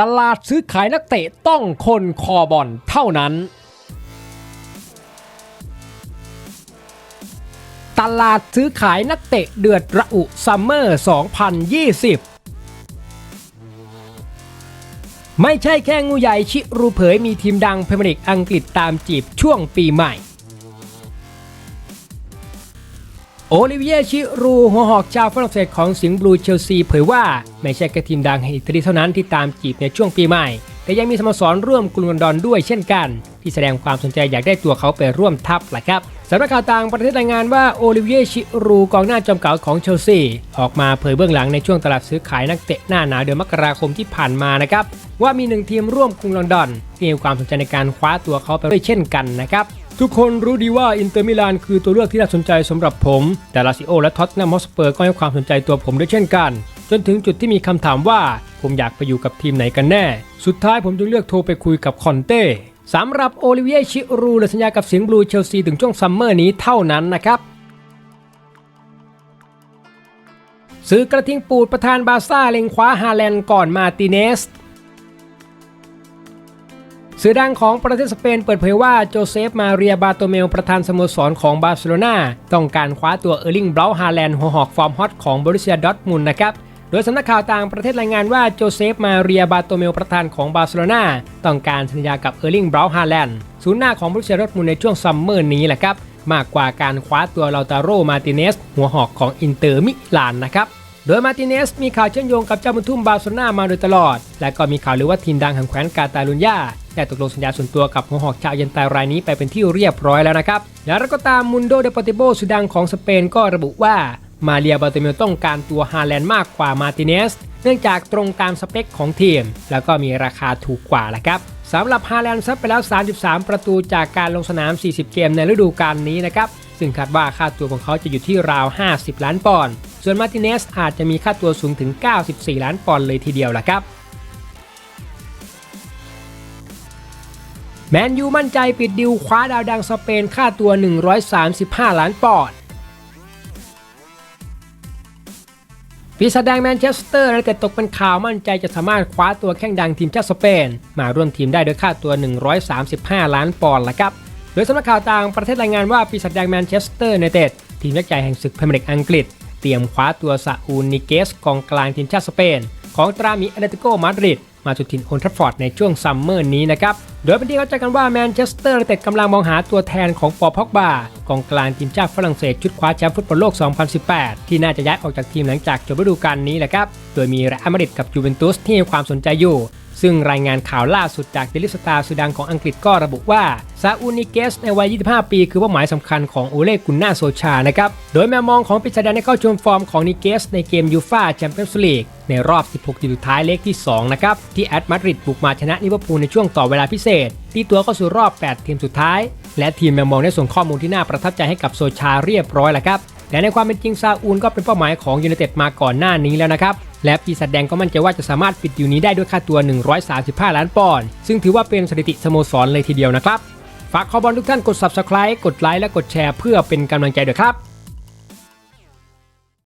ตลาดซื้อขายนักเตะต้องคนคอบอลเท่านั้น ตลาดซื้อขายนักเตะเดือดระอุซัมเมอร์ 2020 ไม่ใช่แค่งูใหญ่ชิรูเผยมีทีมดังพรีเมียร์ลีกอังกฤษตามจีบช่วงปีใหม่ โอลิเวียชิรูหัวหอกชาวฝรั่งเศสของสิงห์บลูเชลซีเผยว่า ไม่ใช่แค่ทีมดังแห่งอิตาลีเท่านั้นที่ตามจีบในช่วงปีใหม่ แต่ยังมีสโมสรร่วมกรุงลอนดอนด้วยเช่นกัน ที่แสดงความสนใจอยากได้ตัวเขาไปร่วมทัพแหละครับสำนักข่าวต่างประเทศรายงานว่าโอลิเวียชิรูกองหน้าจอมเก่าของเชลซีออกมาเผยเบื้องหลังในช่วงตลาดซื้อขายนักเตะหน้าหนาวเดือนมกราคมที่ผ่านมานะครับว่ามีหนึ่งทีมร่วมกรุงลอนดอนที่มีความสนใจในการคว้าตัวเขาไปด้วยเช่นกันนะครับ ทุกคนรู้ดีว่าอินเตอร์มิลานคือตัวเลือกที่น่าสนใจสำหรับผม แต่ลาซิโอและท็อตแนมฮอสเปอร์ก็ให้ความสนใจตัวผมด้วยเช่นกัน จนถึงจุดที่มีคำถามว่าผมอยากไปอยู่กับทีมไหนกันแน่ สุดท้ายผมจึงเลือกโทรไปคุยกับคอนเต้สำหรับโอลิเวียชิรูเลือสัญญากับสิงห์บลูเชลซีถึงช่วงซัมเมอร์นี้เท่านั้นนะครับซื้อกระทิงปูดประธานบาร์ซ่าเล็งคว้าฮาแลนด์ก่อนมาติเนส สื่อดังของประเทศสเปนเปิดเผยว่าโจเซฟมาเรียบาโตเมลประธานสโมสรของบาร์เซโลนาต้องการคว้าตัวเออร์ลิงเบลฮาแลนด์หัวหอกฟอร์มฮอตของบริเซียดอทมุนนะครับโดยสำนักข่าวต่างประเทศรายงานว่าโจเซฟมาเรียบาโตเมลประธานของบาร์เซโลนาต้องการสัญญากับเออร์ลิงเบลฮาแลนด์ศูนย์หน้าของบริเซียดอร์ทมุนในช่วงซัมเมอร์นี้แหละครับ มากกว่าการคว้าตัวลาตาโรมาติเนส หัวหอกของอินเตอร์มิลานนะครับ โดยมาติเนสมีข่าวเชื่อมโยงกับเจ้าบุญทุ่มบาร์เซโลนามาโดยตลอด และก็มีข่าวลือว่าทีมดังแห่งแคว้นกาตาลุญญา ได้ตกลงสัญญาส่วนตัวกับหัวหอกชาวเยนตารายนี้ไปเป็นที่เรียบร้อยแล้วนะครับอย่างไรก็ตามมุนโดเดปอติโบสุดังของสเปนก็ระบุว่ามาเรียบาโตเมลต้องการตัวฮาแลนด์มากกว่ามาติเนส เนื่องจากตรงตามสเปคของทีม แล้วก็มีราคาถูกกว่าแหละครับสำหรับฮาแลนด์ซัดไปแล้ว 33 ประตูจากการลงสนาม 40 เกมในฤดูกาลนี้นะครับ ซึ่งคาดว่าค่าตัวของเขาจะอยู่ที่ราว 50 ล้านปอนด์ ส่วนมาติเนสอาจจะมีค่าตัวสูงถึง 94 ล้านปอนด์เลยทีเดียวละครับ แมนยูมั่นใจปิดดิวคว้าดาวดังสเปนค่าตัว 135 ล้านปอนด์ปีศาจแดงแมนเชสเตอร์ยูไนเต็ดตกเป็นข่าวมั่นใจจะสามารถคว้าตัวแข้งดังทีมชาติสเปน มาร่วมทีมได้ด้วยค่าตัว 135 ล้านปอนด์ละครับ โดยสำนักข่าวต่างประเทศรายงานว่าปีศาจแดงแมนเชสเตอร์ยูไนเตดทีมยักษ์ใหญ่แห่งศึกพรีเมียร์ลีกอังกฤษ เตรียมคว้าตัวซาอูลนิเกสกองกลางทีมชาติสเปน ของตรามิแอตเลติโกมาดริด มาจุดถิ่นโอลด์ทราฟฟอร์ดในช่วงซัมเมอร์นี้นะครับ โดยเป็นที่เข้าใจกันว่าแมนเชสเตอร์เต็ดกำลังมองหาตัวแทนของปอพ็อกบากองกลางทีมชาติฝรั่งเศสชุดคว้าแชมป์ฟุตบอลโลก 2018 ที่น่าจะย้ายออกจากทีมหลังจากจบฤดูกาลนี้แหละครับ โดยมีแรอัลมาดริดกับยูเวนตุสที่ให้ความสนใจอยู่ ซึ่งรายงานข่าวล่าสุดจากเดลิสตาสุดังของอังกฤษก็ระบุว่า ซาอูนิเกสในวัย 25 ปี คือเป้าหมายสำคัญของโอเล่กุนนาโซชานะครับ โดยแมวมองของปิชแดนได้เข้าชมฟอร์มของนิเกสในเกมยูฟาแชมเปี้ยนส์ลีกในรอบ 16 ทีมสุดท้ายเลขที่ 2 นะครับ ที่แอตมาดริดบุกมาชนะลิเวอร์พูลในช่วงต่อเวลาพิเศษ ที่ตัวเข้าสู่รอบ 8 ทีมสุดท้าย และทีมแมวมองได้ส่งข้อมูลที่น่าประทับใจให้กับโซชาเรียบร้อยแล้วครับ และในความเป็นจริงซาอูลก็เป็นเป้าหมายของยูไนเต็ดมาก่อนหน้านี้แล้วนะครับ และปีศาจแดงก็มั่นใจว่าจะสามารถปิดดิวนี้ได้ด้วยค่าตัว 135 ล้านปอนด์ซึ่งถือว่าเป็นสถิติสโมสรเลยทีเดียวนะครับฝากขอบอลทุกท่านกด subscribe กดไลค์และกดแชร์เพื่อเป็นกำลังใจด้วยครับ